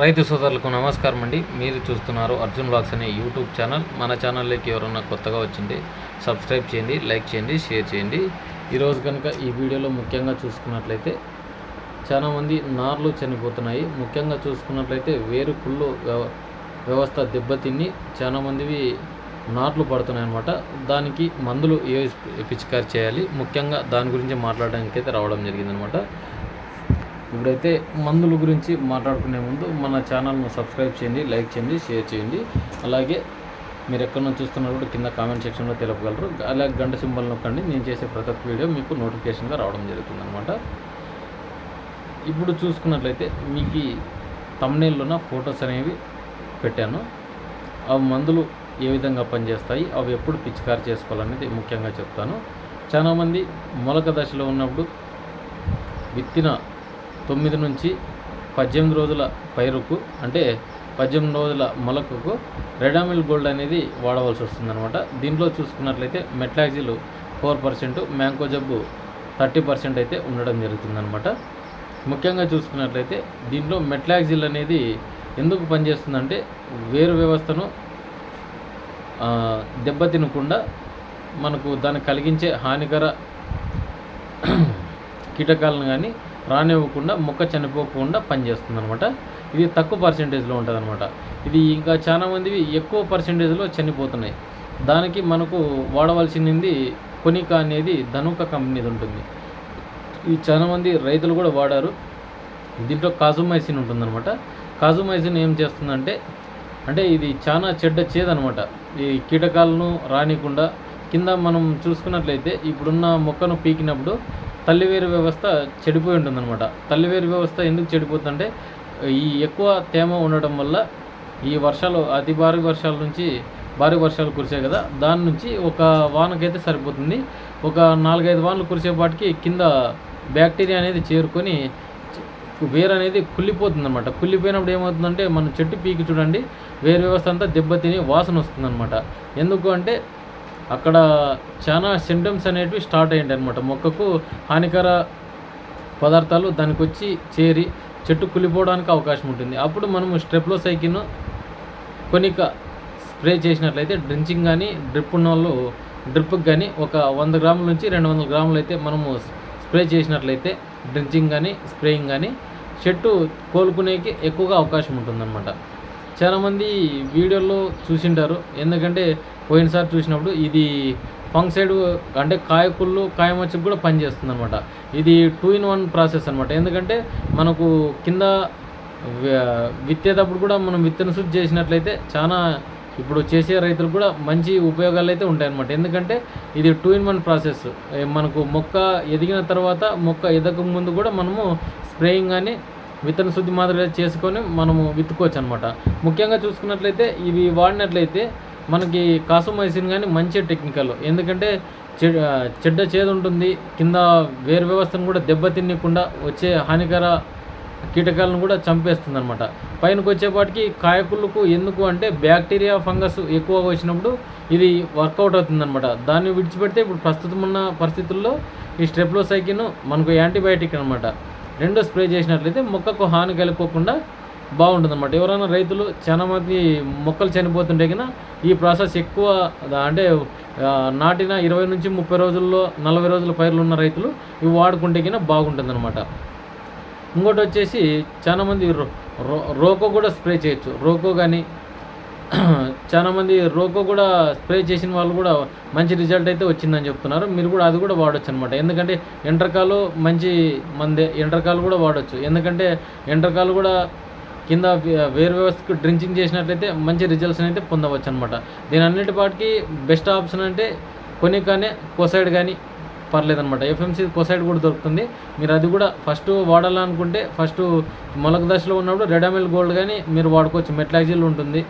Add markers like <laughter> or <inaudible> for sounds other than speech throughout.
రైతు సోదరులకు నమస్కారం అండి. మీరు చూస్తున్నారు అర్జున్ బ్లాగ్స్ అనే యూట్యూబ్ ఛానల్. మన ఛానల్లోకి ఎవరన్నా కొత్తగా వచ్చింది సబ్స్క్రైబ్ చేయండి లైక్ చేయండి షేర్ చేయండి. ఈరోజు కనుక ఈ వీడియోలో ముఖ్యంగా చూసుకున్నట్లయితే చాలామంది నార్లు చనిపోతున్నాయి. ముఖ్యంగా చూసుకున్నట్లయితే వేరు కుళ్ళు వ్యవ- వ్యవస్థ దెబ్బతిని చాలామందివి నాట్లు పడుతున్నాయి అనమాట దానికి మందులు ఏ పిచికారి చేయాలి? ముఖ్యంగా దాని గురించి మాట్లాడడానికి అయితే రావడం జరిగిందనమాట ఇప్పుడైతే మందుల గురించి మాట్లాడుకునే ముందు మన ఛానల్ను సబ్స్క్రైబ్ చేయండి లైక్ చేయండి షేర్ చేయండి. అలాగే మీరు ఎక్కడ నుంచి చూస్తున్నారు కూడా కింద కామెంట్ సెక్షన్లో తెలపగలరు. అలాగే గంట సింబల్ నొక్కండి. నేను చేసే ప్రతి ఒక్క వీడియో మీకు నోటిఫికేషన్గా రావడం జరుగుతుంది అనమాట ఇప్పుడు చూసుకున్నట్లయితే మీకు తమ్నేల్లోన ఫొటోస్ అనేవి పెట్టాను. ఆ మందులు ఏ విధంగా పనిచేస్తాయి అవి ఎప్పుడు పిచికారి చేసుకోవాలనేది ముఖ్యంగా చెప్తాను. చాలామంది మొలక దశలో ఉన్నప్పుడు విత్తిన తొమ్మిది నుంచి పద్దెనిమిది రోజుల పైరుకు అంటే పద్దెనిమిది రోజుల మొలకకు రెడామిల్ గోల్డ్ అనేది వాడవలసి వస్తుందన్నమాట. దీంట్లో చూసుకున్నట్లయితే మెట్లాక్సిల్ ఫోర్ పర్సెంట్ మ్యాంకో జబ్బు థర్టీ పర్సెంట్ అయితే ఉండడం జరుగుతుందన్నమాట. ముఖ్యంగా చూసుకున్నట్లయితే దీంట్లో మెట్లాక్జిల్ అనేది ఎందుకు పనిచేస్తుందంటే వేరు వ్యవస్థను దెబ్బతినకుండా మనకు దాన్ని కలిగించే హానికర <clears throat> కీటకాలను కానీ రానివ్వకుండా మొక్క చనిపోకుండా పనిచేస్తుంది అనమాట ఇది తక్కువ పర్సెంటేజ్లో ఉంటుంది అనమాట ఇది ఇంకా చాలామంది ఎక్కువ పర్సెంటేజ్లో చనిపోతున్నాయి. దానికి మనకు వాడవలసింది కొనిక అనేది ధనుక కంపెనీది ఉంటుంది. ఇది చాలా మంది రైతులు కూడా వాడారు. దీంట్లో కాజుమైసిన్ ఉంటుందన్నమాట. కాజుమైసిన్ ఏం చేస్తుందంటే అంటే ఇది చాలా చెడ్డ చేదనమాట ఈ కీటకాలను రానికుండా కింద మనం చూసుకున్నట్లయితే ఇప్పుడున్న మొక్కను పీకినప్పుడు తల్లివేరు వ్యవస్థ చెడిపోయి ఉంటుందన్నమాట. తల్లివేరు వ్యవస్థ ఎందుకు చెడిపోతుందంటే ఈ ఎక్కువ తేమ ఉండడం వల్ల ఈ వర్షాలు అతి భారీ వర్షాల నుంచి భారీ వర్షాలు కురిసాయి కదా దాని నుంచి ఒక వానకైతే సరిపోతుంది. ఒక నాలుగైదు వానలు కురిసేపాటికి కింద బ్యాక్టీరియా అనేది చేరుకొని వేరు అనేది కుళ్ళిపోతుంది అనమాట కుళ్ళిపోయినప్పుడు ఏమవుతుందంటే మనం చెట్టు పీకి చూడండి వేరు వ్యవస్థ అంతా దెబ్బతిని వాసన వస్తుందన్నమాట. ఎందుకు అంటే అక్కడ చాలా సింటమ్స్ అనేటివి స్టార్ట్ అయ్యండి అనమాట మొక్కకు హానికర పదార్థాలు దానికి వచ్చి చేరి చెట్టు కులిపోవడానికి అవకాశం ఉంటుంది. అప్పుడు మనము స్ట్రెప్లోసైకిన్ కొనిక స్ప్రే చేసినట్లయితే డ్రించింగ్ కానీ డ్రిప్ ఉన్న వాళ్ళు డ్రిప్కి కానీ ఒక వంద గ్రాముల నుంచి రెండు వందల గ్రాములు అయితే మనము స్ప్రే చేసినట్లయితే డ్రించింగ్ కానీ స్ప్రేయింగ్ కానీ చెట్టు కోలుకునేకి ఎక్కువగా అవకాశం ఉంటుందన్నమాట. చాలామంది వీడియోల్లో చూసింటారు. ఎందుకంటే పోయినసారి చూసినప్పుడు ఇది ఫంక్సైడ్ అంటే కాయకుళ్ళు కాయమచ్చకు కూడా పనిచేస్తుంది అనమాట ఇది టూ ఇన్ వన్ ప్రాసెస్ అనమాట ఎందుకంటే మనకు కింద విత్తేటప్పుడు కూడా మనం విత్తన శుద్ధి చేసినట్లయితే చాలా ఇప్పుడు చేసే రైతులకు కూడా మంచి ఉపయోగాలు అయితే ఉంటాయన్నమాట. ఎందుకంటే ఇది టూ ఇన్ వన్ ప్రాసెస్. మనకు మొక్క ఎదిగిన తర్వాత మొక్క ఎదగక ముందు కూడా మనము స్ప్రేయింగ్ కానీ విత్తన శుద్ధి మాదిరిగా చేసుకొని మనము విత్తుకోవచ్చు అనమాట ముఖ్యంగా చూసుకున్నట్లయితే ఇవి వాడినట్లయితే మనకి కాసోమైసిన్ కానీ మంచి టెక్నికల్. ఎందుకంటే చె చెడ్డ చేదు ఉంటుంది కింద వేరు వ్యవస్థను కూడా దెబ్బతిన్నకుండా వచ్చే హానికర కీటకాలను కూడా చంపేస్తుంది అనమాట పైనకు వచ్చేపాటికి కాయకుళ్ళకు ఎందుకు అంటే బ్యాక్టీరియా ఫంగస్ ఎక్కువగా వచ్చినప్పుడు ఇది వర్కౌట్ అవుతుందనమాట దాన్ని విడిచిపెడితే ఇప్పుడు ప్రస్తుతం ఉన్న పరిస్థితుల్లో ఈ స్ట్రెప్లోసైకిన్ మనకు యాంటీబయాటిక్ అనమాట రెండో స్ప్రే చేసినట్లయితే మొక్కకు హాని కలుపుకోకుండా బాగుంటుంది అనమాట ఎవరైనా రైతులు చాలామంది మొక్కలు చనిపోతుంటే కన్నా ఈ ప్రాసెస్ ఎక్కువ అంటే నాటిన ఇరవై నుంచి ముప్పై రోజుల్లో నలభై రోజుల పైర్లు ఉన్న రైతులు ఇవి వాడుకుంటే కన్నా బాగుంటుంది అనమాట ఇంకోటి వచ్చేసి చాలామంది రో రో- రోకో కూడా స్ప్రే చేయొచ్చు. రోకో కానీ చాలామంది రోకో కూడా స్ప్రే చేసిన వాళ్ళు కూడా మంచి రిజల్ట్ అయితే వచ్చిందని చెప్తున్నారు. మీరు కూడా అది కూడా వాడచ్చు అనమాట ఎందుకంటే ఎండ్రకాలు మంచి మందే ఎండ్రకాలు కూడా వాడచ్చు. ఎందుకంటే ఎండ్రకాలు కూడా కింద వేరు వ్యవస్థకు డ్రింకింగ్ చేసినట్లయితే మంచి రిజల్ట్స్ అయితే పొందవచ్చు అనమాట దీని అన్నిటి పాటికి బెస్ట్ ఆప్షన్ అంటే కొన్ని కానీ కోసైడ్ కానీ పర్లేదనమాట ఎఫ్ఎంసీ కోసైడ్ కూడా దొరుకుతుంది. మీరు అది కూడా ఫస్ట్ వాడాలనుకుంటే ఫస్ట్ మొలక దశలో ఉన్నప్పుడు రెడామిల్ గోల్డ్ కానీ మీరు వాడుకోవచ్చు. మెట్లాక్సిల్ ఉంటుంది.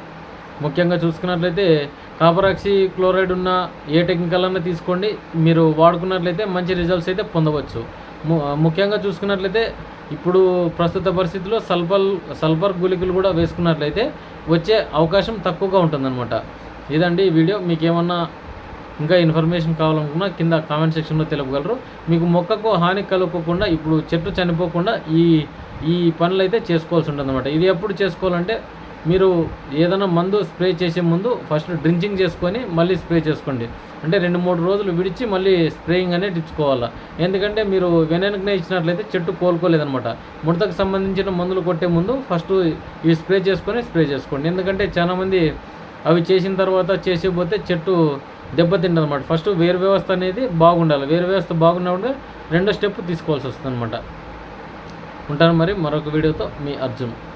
ముఖ్యంగా చూసుకున్నట్లయితే కాపరాక్సి క్లోరైడ్ ఉన్న ఏ టెక్నికల్ అన్నా తీసుకోండి. మీరు వాడుకున్నట్లయితే మంచి రిజల్ట్స్ అయితే పొందవచ్చు. ము- ముఖ్యంగా చూసుకున్నట్లయితే ఇప్పుడు ప్రస్తుత పరిస్థితుల్లో సల్ఫర్ సల్ఫర్ గుళికలు కూడా వేసుకున్నట్లయితే వచ్చే అవకాశం తక్కువగా ఉంటుందన్నమాట. ఇదండి ఈ వీడియో. మీకు ఏమన్నా ఇంకా ఇన్ఫర్మేషన్ కావాలనుకున్నా కింద కామెంట్ సెక్షన్లో తెలుపగలరు. మీకు మొక్కకు హాని కలగకుండా ఇప్పుడు చెట్టు చనిపోకుండా ఈ ఈ పనులు అయితే చేసుకోవాల్సి ఉంటుంది అనమాట ఇది ఎప్పుడు చేసుకోవాలంటే మీరు ఏదైనా మందు స్ప్రే చేసే ముందు ఫస్ట్ డ్రించింగ్ చేసుకొని మళ్ళీ స్ప్రే చేసుకోండి. అంటే రెండు మూడు రోజులు విడిచి మళ్ళీ స్ప్రేయింగ్ అనేది ఇచ్చుకోవాలా. ఎందుకంటే మీరు వెనకనే ఇచ్చినట్లయితే చెట్టు కోలుకోలేదనమాట ముడతకు సంబంధించిన మందులు కొట్టే ముందు ఫస్ట్ ఇవి స్ప్రే చేసుకొని స్ప్రే చేసుకోండి. ఎందుకంటే చాలామంది అవి చేసిన తర్వాత చేసిపోతే చెట్టు దెబ్బతింటుంది అనమాట ఫస్ట్ వేరు వ్యవస్థ అనేది బాగుండాలి. వేరు వ్యవస్థ బాగున్నప్పుడు రెండో స్టెప్ తీసుకోవాల్సి వస్తుంది అనమాట ఉంటాను మరి మరొక వీడియోతో మీ అర్జున్.